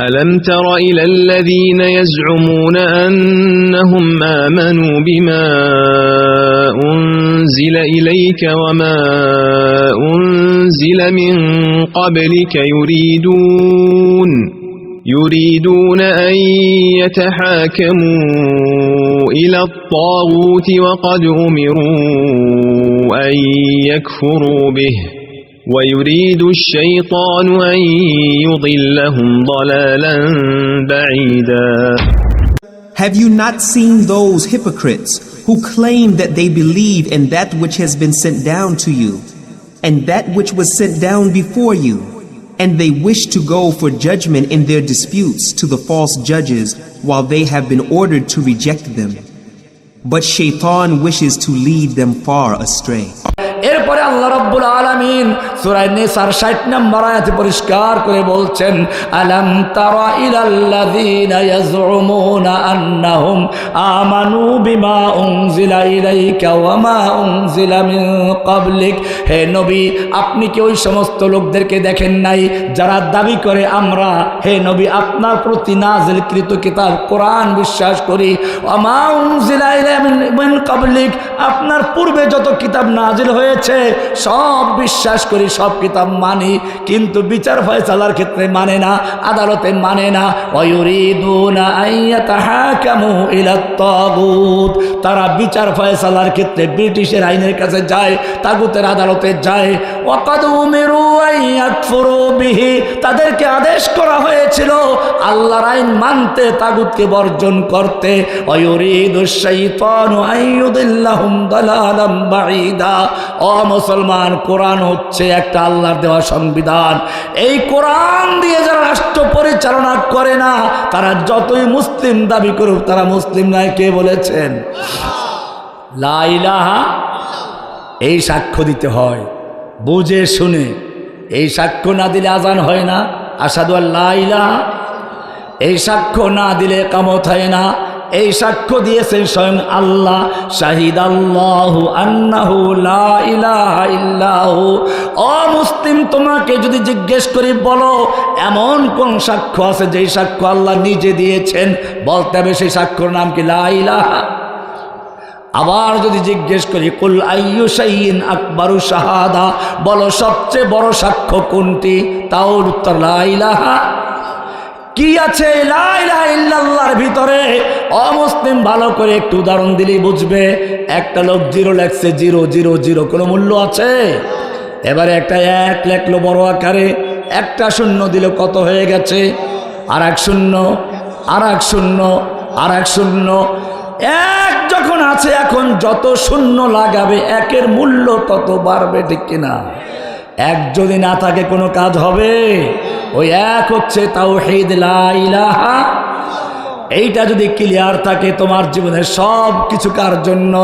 ألم تر إلى الذين يزعمون أنهم آمنوا بما أنزل إليك وما أنزل من قبلك يريدون يريدون أن يتحاكموا إلى الطاغوت وقد أمروا أن يكفروا به. ويريد الشيطان أن يضلهم ضلالا بعيدا Have you not seen those hypocrites who claim that they believe in that which has been sent down to you, and that which was sent down before you, and they wish to go for judgment in their disputes to the false judges while they have been ordered to reject them? But Shaitan wishes to lead them far astray. এরপরে আল্লাহ রব্বুল আলামিন সূরা নিসার 60 নম্বর আয়াতে পরিষ্কার করে বলছেন, আলাম তারা ইলাল্লাযীনা ইয়াজউমুনা আন্নাহুম আমানু বিমা উনজিলা ইলাইকা ওয়া মা উনজিলা মিন ক্বাবলিক। হে নবী, আপনি কি ওই সমস্ত লোকদেরকে দেখেন নাই যারা দাবি করে আমরা, হে নবী, আপনার প্রতি নাজিলকৃত কিতাব কোরআন বিশ্বাস করি। ওয়া মা উনজিলা ইলাইকা মিন ক্বাবলিক, আপনার পূর্বে যত কিতাব নাজিল হয়েছে সব বিশ্বাস করি, সব কিতাব মানি, কিন্তু বিচার ফয়সালার ক্ষেত্রে মানে না, আদালতে মানে না। তারা বিচার ফয়সালার ক্ষেত্রে ব্রিটিশের আইনের কাছে যায়, তাগুতের আদালতে যায়। তাদেরকে আদেশ করা হয়েছিল আল্লাহর আইন মানতে, তাগুতকে বর্জন করতে। আইয়ুদিল্লাহুম দালালাম বাঈদা। মুসলমান, কোরআন হচ্ছে একটা আল্লাহর দেওয়া সংবিধান। এই কোরআন দিয়ে যারা রাষ্ট্র পরিচালনা করে না, তারা যতই মুসলিম দাবি করুক, তারা মুসলিম নয়, কে বলেছেন? লাইলাহা এই সাক্ষ্য দিতে হয়, বুঝে শুনে। এই সাক্ষ্য না দিলে আজান হয় না। আসাদু আল্লাহ এই সাক্ষ্য না দিলে কামত হয় না। এই সাক্ষ্য দিয়েছেন স্বয়ং আল্লাহ। শাহিদ আল্লাহ আন্নাহু ইল্লাহু। ও মুসলিম, তোমাকে যদি জিজ্ঞেস করি, বলো, এমন কোন সাক্ষ্য আছে যেই সাক্ষ্য আল্লাহ নিজে দিয়েছেন? বলতে হবে সেই সাক্ষ্যর নাম কি? লা ইলাহা। আবার যদি জিজ্ঞেস করি, কুল আইয়ু শাইইন আকবারু শাহাদা? বলো, সবচেয়ে বড় সাক্ষ্য কোনটি? তাও উত্তর, লা ইলাহা। কি আছে? ভিতরে। অমুসলিম ভালো করে একটু উদাহরণ দিলেই বুঝবে। একটা লোক জিরো লেখছে, জিরো জিরো জিরো, কোনো মূল্য আছে? এবারে একটা এক লেখলো বড় আকারে, একটা শূন্য দিল কত হয়ে গেছে? আর এক শূন্য আর এক শূন্য আর এক শূন্য। এক যখন আছে, এখন যত শূন্য লাগাবে, একের মূল্য তত বাড়বে, ঠিক কিনা? এক যদি না থাকে কোনো কাজ হবে ওই এক হচ্ছে তাও ইলাহা এইটা যদি ক্লিয়ার থাকে তোমার জীবনের সব কিছু কার জন্য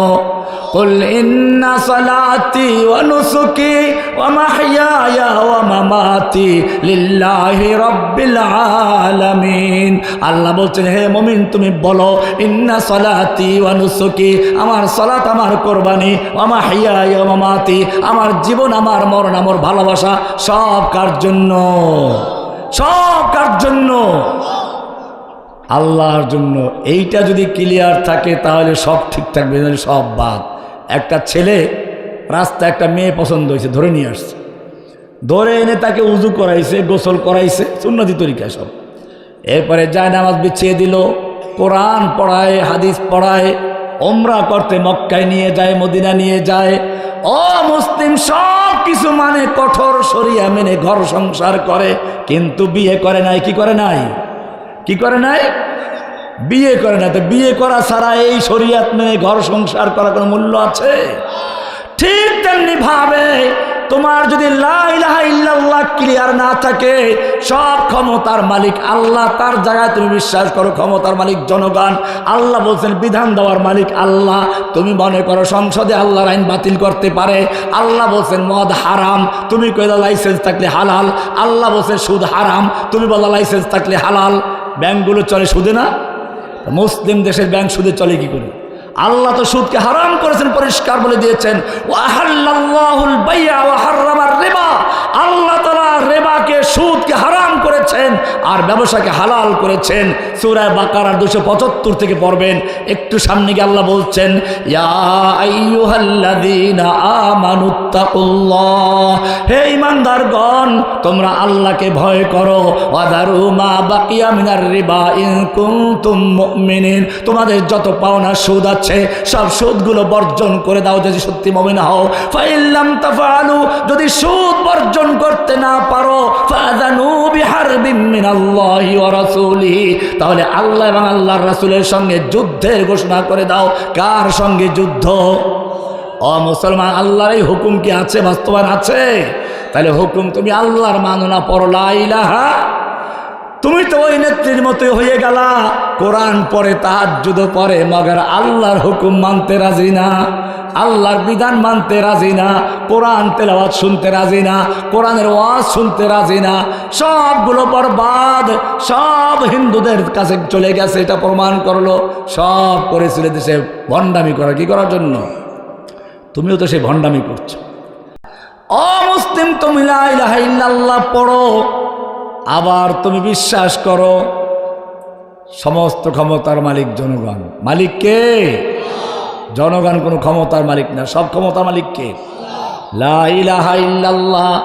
قل إن صلاتي ونسكي ومحياي ومماتي لله رب العالمين আল্লাহ বলছেন হে মমিন তুমি বলো ইন্না সলাতি ওয়ানুসুকি আমার সলাত আমার কোরবানি আমার হিয়া মামাতি আমার জীবন আমার মরণ আমার ভালোবাসা সব কার জন্য সব কার জন্য আল্লাহর জন্য এইটা যদি ক্লিয়ার থাকে, তাহলে সব ঠিক থাকবে সব বাদ। একটা ছেলে রাস্তা একটা মেয়ে পছন্দ হয়েছে, ধরে নিয়ে আসছে। ধরে এনে তাকে উজু করাইছে, গোসল করাইছে, সুন্নতি তরিকা সব। এরপরে যায়, নামাজ বিছিয়ে দিল, কোরআন পড়ায়, হাদিস পড়ায়, ওমরা করতে মক্কায় নিয়ে যায়, মদিনা নিয়ে যায়। ও মুসলিম, সব কিছু মানে কঠোর সরিয়া মেনে ঘর সংসার করে, কিন্তু বিয়ে করে নাই, কি করে নাই? কি করে নাই? বিয়ে করে না তো বিয়ে করা ছাড়া এই শরিয়াত মেনে ঘর সংসার করার কোনো মূল্য আছে? ঠিক তেমনি ভাবে তোমার যদি ক্লিয়ার না থাকে, সব ক্ষমতার মালিক আল্লাহ, তার জায়গায় তুমি বিশ্বাস করো ক্ষমতার মালিক জনগণ। আল্লাহ বলছেন, বিধান দেওয়ার মালিক আল্লাহ। তুমি মনে করো সংসদে আল্লাহর আইন বাতিল করতে পারে। আল্লাহ বলছেন, মদ হারাম। তুমি কইলা লাইসেন্স থাকলে হালাল। আল্লাহ বলছেন, সুদ হারাম। তুমি বলা লাইসেন্স থাকলে হালাল। ব্যাংকগুলো চলে সুদে না? মুসলিম দেশের ব্যাংক সুদে চলে কি করে? আল্লাহ তো সুদকে হারাম করেছেন, পরিষ্কার বলে দিয়েছেন। আল্লাহ রেবাকে, সুদকে হারাম করেছেন আর ব্যবসাকে হালাল করেছেন। সুরায় বাকার দুশো পঁচাত্তর থেকে পড়বেন। একটু সামনে গিয়ে আল্লাহ বলছেন হে ইমানদারগণ তোমরা আল্লাহকে ভয় করো। তোমাদের যত পাওনা সুদ আছে, সব সুদগুলো বর্জন করে দাও যদি সত্যি মুমিন হও। ফাইল্লাম তাফআলু, যদি সুদ বর্জন করতে না পারো, ফাযানু তাহলে আল্লাহ এবং আল্লাহর রাসূলের সঙ্গে যুদ্ধের ঘোষণা করে দাও। কার সঙ্গে যুদ্ধ? অ মুসলমান, আল্লাহর এই হুকুম কি আছে? বাস্তবায়ন আছে? তাহলে হুকুম তুমি আল্লাহর মানো না, পড়ো লা ইলাহা তুমি তো ওই নেত্রীর মতোই হয়ে গেলা। কোরআন পরে তাহাজ্জুদ পরে মগর আল্লাহর হুকুম মানতে রাজি না, আল্লাহর বিধান মানতে রাজি না, কোরআন তেলাওয়াত শুনতে রাজি না, কোরআনের ওয়াজ শুনতে রাজি না, সবগুলো বরবাদ, সব হিন্দুদের কাছে চলে গেছে, এটা প্রমাণ করল, সব করেছিল দেশে ভণ্ডামি করা। কি করার জন্য? তুমিও তো সেই ভণ্ডামি করছ। অমুসলিম তুমি লা ইলাহা ইল্লাল্লাহ পড়ো আবার তুমি বিশ্বাস করো, সমস্ত ক্ষমতার মালিক জনগণ। মালিক কে? জনগণ কোনো ক্ষমতার মালিক না। সব ক্ষমতার মালিক কে? লা ইলাহা ইল্লাল্লাহ।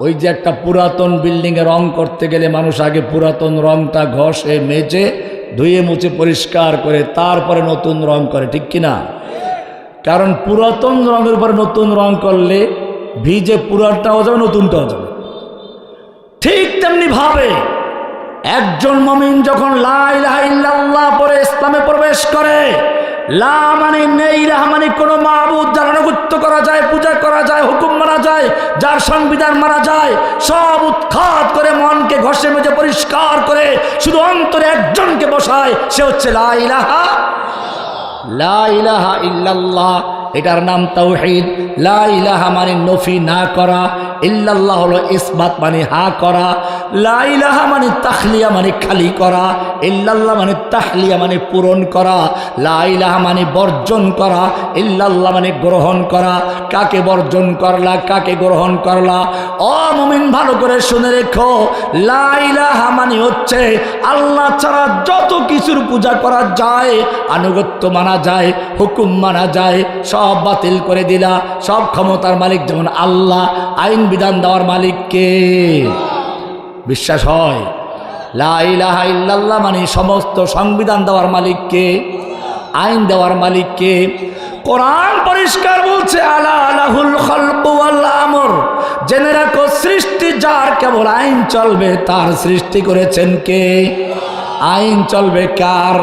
ওই যে একটা পুরাতন বিল্ডিংয়ে রং করতে গেলে মানুষ আগে পুরাতন রংটা ঘষে, মেজে, ধুয়ে, মুছে, পরিষ্কার করে, তারপরে নতুন রং করে, ঠিক কিনা? কারণ পুরাতন রঙের উপরে নতুন রং করলে ভিজে পুরানটাও যাবে নতুনটাও যাবে তেমনি ভাবে একজন মমিন যখন লাইল্লাহ পরে ইসলামে প্রবেশ করে, লা মানে নেই লাহা মানে কোনো মাহবুদ যার আনুগত্য করা যায়, পূজা করা যায়, হুকুম মানা যায়, যার সংবিধান মানা যায়, সব উৎখাত করে মনকে ঘষে মেজে পরিষ্কার করে শুধু অন্তরে একজনকে বসায়, সে হচ্ছে লা ইলাহা লা ইলাহা ইল্লাল্লাহ। এটার নাম তাওহীদ। লা ইলাহা মানে নফি না করা ইল্লাল্লাহ হলো ইসবাত মানে হা করা, লা ইলাহা মানে তাখলিয়া মানে খালি করা, ইল্লাল্লাহ মানে তাহলিয়া মানে পূরণ করা, লা ইলাহা মানে বর্জন করা, ইল্লাল্লাহ মানে গ্রহণ করা, কাকে বর্জন করলা, কাকে গ্রহণ করলা। ও মুমিন, ভালো করে শুনে রেখো, লা ইলাহা মানে হচ্ছে আল্লাহ ছাড়া যত কিছুর পূজা করা যায়, আনুগত্য মানা যায়, হুকুম মানা যায়, সব বাতিল করে দিলা, সব ক্ষমতার মালিক যেমন আল্লাহ, আইন বিধান দেওয়ার মালিককে? বিশ্বাস হয়? লা ইলাহা ইল্লাল্লাহ মানে সমস্ত সংবিধান দেওয়ার মালিককে, আইন দেওয়ার মালিককে। কোরআন পরিষ্কার বলছে, আলা আলাহুল আমর। জেনে রাখো, সৃষ্টি যার কেবল আইন চলবে, তার সৃষ্টি করেছেন কে? আইন চলবে কার?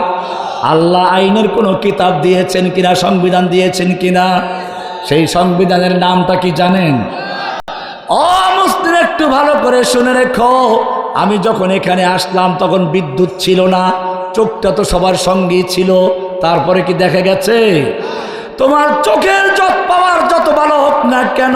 আল্লাহ আইনের কোনো কিতাব দিয়েছেন কিনা, সংবিধান দিয়েছেন কিনা? সেই সংবিধানের নামটা কি জানেন? অমুসলিম একটু ভালো করে শুনে রেখো। আমি যখন এখানে আসলাম, তখন বিদ্যুৎ ছিল না, চোখটা তো সবার সঙ্গেই ছিল। তারপরে কি দেখা গেছে? তোমার চোখের যত পাওয়ার, যত ভালো হোক না কেন,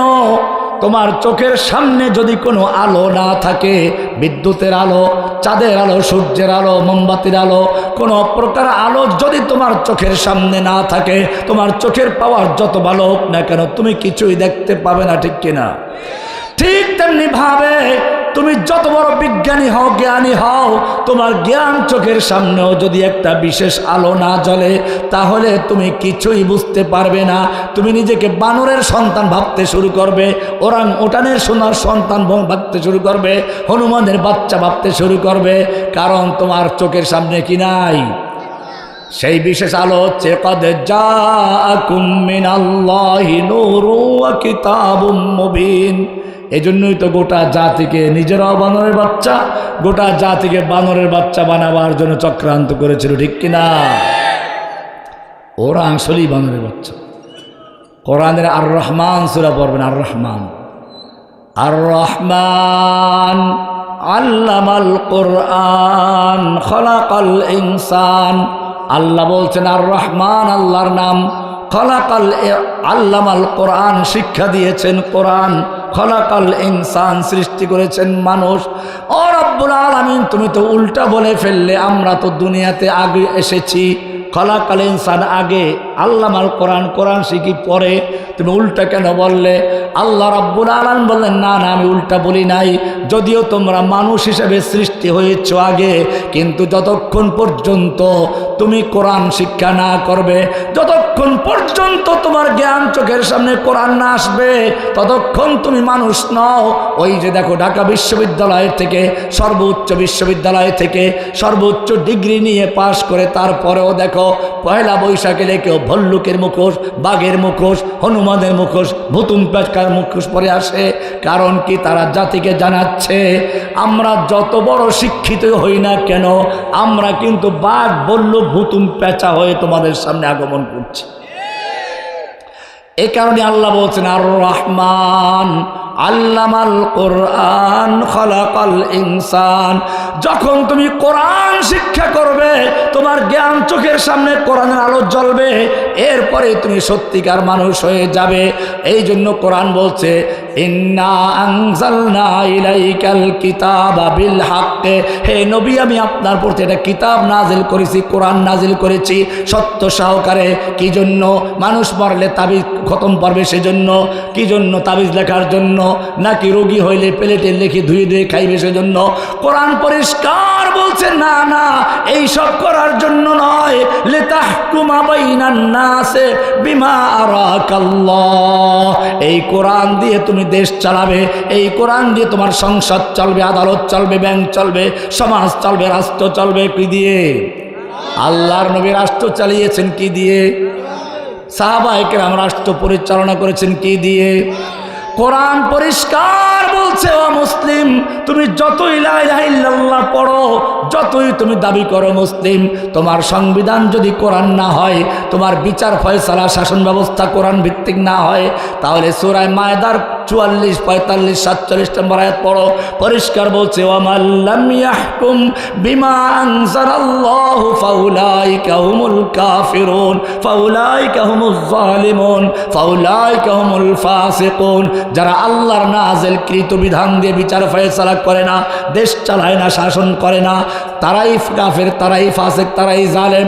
তোমার চোখের সামনে যদি কোনো আলো না থাকে, বিদ্যুতের আলো, চাঁদের আলো, সূর্যের আলো, মোমবাতির আলো, কোনো প্রকার আলো যদি তোমার চোখের সামনে না থাকে, তোমার চোখের পাওয়ার যত ভালো হোক না কেন, তুমি কিছুই দেখতে পাবে না, ঠিক কিনা? ঠিক তেমনি ভাবে তুমি যত বড় বিজ্ঞানী হও, জ্ঞানী হও, তোমার জ্ঞান চোখের সামনেও যদি একটা বিশেষ আলো না জ্বলে, তাহলে তুমি কিছুই বুঝতে পারবে না। তুমি নিজেকে বানরের সন্তান ভাবতে শুরু করবে, ওরাং ওটানের সোনার সন্তান ভাবতে শুরু করবে, হনুমানের বাচ্চা ভাবতে শুরু করবে, কারণ তোমার চোখের সামনে কি নাই? সেই বিশেষ আলো হচ্ছে, কদে যা কিতাবুম মুবিন। এজন্যই তো গোটা জাতিকে নিজেরাও বানরের বাচ্চা, গোটা জাতিকে বানরের বাচ্চা বানাবার জন্য চক্রান্ত করেছিল, ঠিক কিনা? ওরা আসলেই বানরের বাচ্চা। কোরআনের আর রহমান সুরা পড়বেন আর রহমান আর রহমান আল্লামাল কোরআন, খলাকাল ইনসান। আল্লাহ বলছেন আর রহমান আল্লাহর নাম, খলাকাল আল্লামাল কোরআন শিক্ষা দিয়েছেন কোরআন। খলাকাল ইনসান সৃষ্টি করেছেন মানুষ। ও রব্বুল আলামিন, তুমি তো উল্টা বলে ফেললে, আমরা তো দুনিয়াতে আগে এসেছি। খলাকাল ইনসান আগে আল্লামাল কোরআন কোরআন শিখি পরে। তুমি উল্টা কেন বললে? আল্লাহ রাব্বুল আলামিন বললেন, না না, আমি উল্টা বলি নাই। যদিও তোমরা মানুষ হিসেবে সৃষ্টি হয়েছ আগে, কিন্তু যতক্ষণ পর্যন্ত তুমি কোরআন শিক্ষা না করবে, যতক্ষণ পর্যন্ত তোমার জ্ঞান চোখের সামনে কোরআন না আসবে, ততক্ষণ তুমি মানুষ নও। ওই যে দেখো, ঢাকা বিশ্ববিদ্যালয় থেকে, সর্বোচ্চ বিশ্ববিদ্যালয় থেকে, সর্বোচ্চ ডিগ্রি নিয়ে পাশ করে তারপরেও দেখো, পয়লা বৈশাখে কেউ ভল্লুকের মুখোশ, বাঘের মুখোশ, হনুমানের মুখোশ ভুতুম পেশকার মুখোশ পরে আসে। কারণ কি? তারা জাতিকে জানাচ্ছে, আমরা যত বড় শিক্ষিত হই না কেন, আমরা কিন্তু বাঘ বলল ভুতুম পেঁচা হয়ে তোমাদের সামনে আগমন করছে। এ কারণে আল্লাহ বলছেন আর রহমান আল্লামাল কোরআন খলাকাল ইনসান। যখন তুমি কোরআন শিক্ষা করবে তোমার জ্ঞান চোখের সামনে কোরআনের আলো জ্বলবে, এরপরে তুমি সত্যিকার মানুষ হয়ে যাবে। এই জন্য কোরআন বলছে হে নবী, আমি আপনার প্রতি একটা কিতাব নাজিল করেছি, কোরআন নাজিল করেছি। সত্য সহকারে কি জন্য? মানুষ মরলে তাবিজ খতম পারবে সেজন্য, কি জন্য তাবিজ লেখার জন্য? নাকি রোগী হইলে প্লেটে লিখে ধুয়ে ধুয়ে খাইবে সেজন্য? কোরআন পরিষ্কার বলছে, না না এই সব করার জন্য নয়, লেতাহকুমা বাইনান নাসে বিমা আরাকাল্লাহ। এই কোরআন দিয়ে তুমি দেশ চালাবে, এই কোরআন দিয়ে তোমার সংসদ চলবে, আদালত চলবে, ব্যাংক চলবে, সমাজ চলবে, রাষ্ট্র চলবে, কি দিয়ে? আল্লাহর নবী রাষ্ট্র চালিয়েছেন কি দিয়ে? সাহাবাহিকেরাম রাষ্ট্র পরিচালনা করেছেন কি দিয়ে? কোরআন পরিষ্কার বলছে, ও মুসলিম তুমি যতই লাইল্লাহ পড়ো, যতই তুমি দাবি করো মুসলিম, তোমার সংবিধান যদি কোরআন না হয়, তোমার বিচার ফয়সালা শাসন ব্যবস্থা কোরআন ভিত্তিক না হয়, তাহলে সুরায় মায়দার চুয়াল্লিশ, পঁয়তাল্লিশ, সাতচল্লিশ নম্বর আয়াত পড়ো। পরিষ্কার বলছে কাফিরুন যারা আল্লাহর নাজেল কৃত বিধান দিয়ে বিচার ফয়সালা করে না, দেশ চালায় না, শাসন করে না, তারাই কাফের, তারাই ফাসিক, তারাই জালেম।